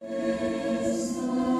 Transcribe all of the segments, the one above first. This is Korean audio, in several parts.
우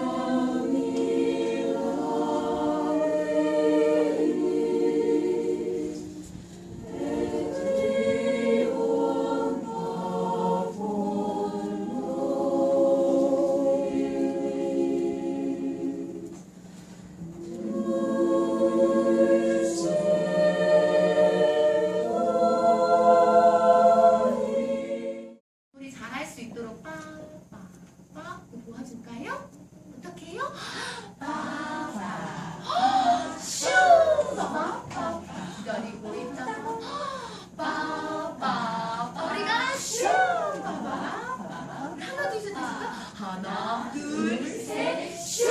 하나 둘셋 슈!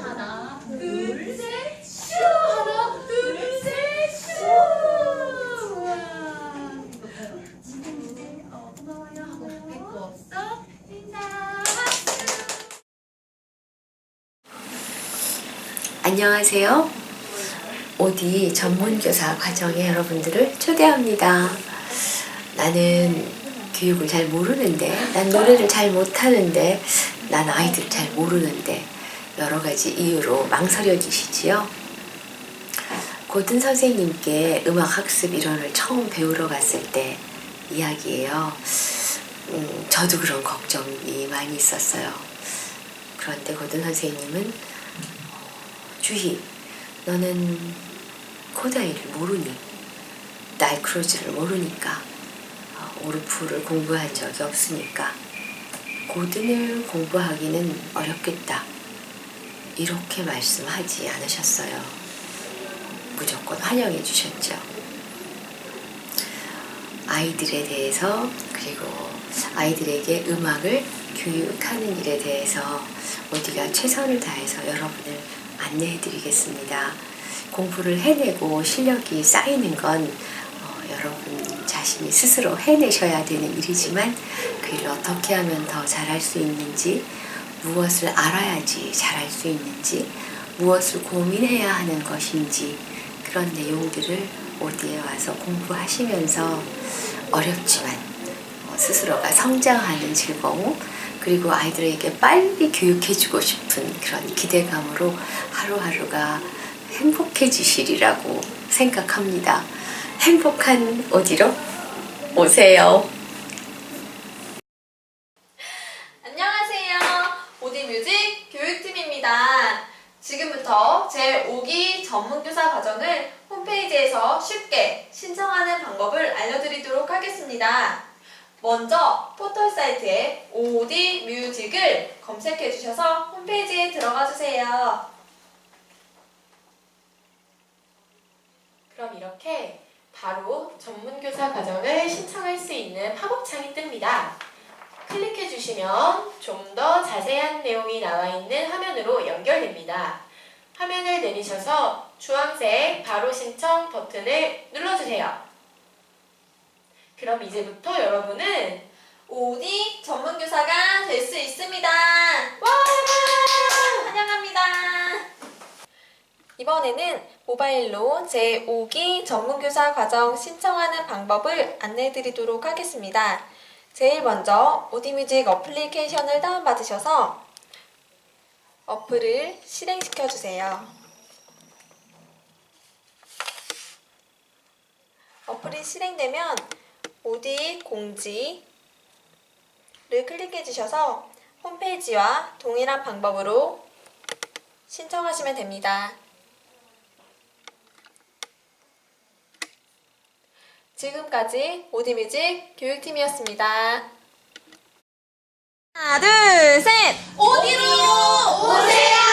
하나 둘셋 슈! 하나 둘셋슈! 어, 고마워요. 하고 뺏고 없어? 인사. 안녕하세요. 오디 전문교사 과정에 여러분들을 초대합니다. 나는 교육을 잘 모르는데, 난 노래를 잘 못하는데, 난 아이들 잘 모르는데, 여러 가지 이유로 망설여지시지요? 고든 선생님께 음악학습 이론을 처음 배우러 갔을 때 이야기예요. 음, 저도 그런 걱정이 많이 있었어요. 그런데 고든 선생님은 주희, 너는 코다이를 모르니? 나이크로즈를 모르니까 어, 오르프를 공부한 적이 없으니까 고든을 공부하기는 어렵겠다. 이렇게 말씀하지 않으셨어요. 무조건 환영해 주셨죠. 아이들에 대해서 그리고 아이들에게 음악을 교육하는 일에 대해서 어디가 최선을 다해서 여러분을 안내해 드리겠습니다. 공부를 해내고 실력이 쌓이는 건 어, 여러분 자신이 스스로 해내셔야 되는 일이지만 그 일을 어떻게 하면 더 잘할 수 있는지 무엇을 알아야지 잘할 수 있는지 무엇을 고민해야 하는 것인지 그런 내용들을 어디에 와서 공부하시면서 어렵지만 어, 스스로가 성장하는 즐거움 그리고 아이들에게 빨리 교육해주고 싶은 그런 기대감으로 하루하루가 행복해지시리라고 생각합니다. 행복한 어디로 오세요. 안녕하세요. 오디뮤직 교육팀입니다. 지금부터 제5기 전문교사 과정을 홈페이지에서 쉽게 신청하는 방법을 알려드리도록 하겠습니다. 먼저 포털 사이트에 오디 뮤직을 검색해 주셔서 홈페이지에 들어가 주세요. 그럼 이렇게 바로 전문교사 과정을 신청할 수 있는 팝업창이 뜹니다. 클릭해 주시면 좀 더 자세한 내용이 나와 있는 화면으로 연결됩니다. 화면을 내리셔서 주황색 바로 신청 버튼을 눌러주세요. 그럼 이제부터 여러분은 오디 전문교사가 될 수 있습니다. 와! 환영합니다. 이번에는 모바일로 제5기 전문교사 과정 신청하는 방법을 안내해 드리도록 하겠습니다. 제일 먼저 오디뮤직 어플리케이션을 다운받으셔서 어플을 실행시켜 주세요. 어플이 실행되면 오디 공지를 클릭해 주셔서 홈페이지와 동일한 방법으로 신청하시면 됩니다. 지금까지 오디뮤직 교육팀이었습니다. 하나, 둘, 셋! 어디로 오세요!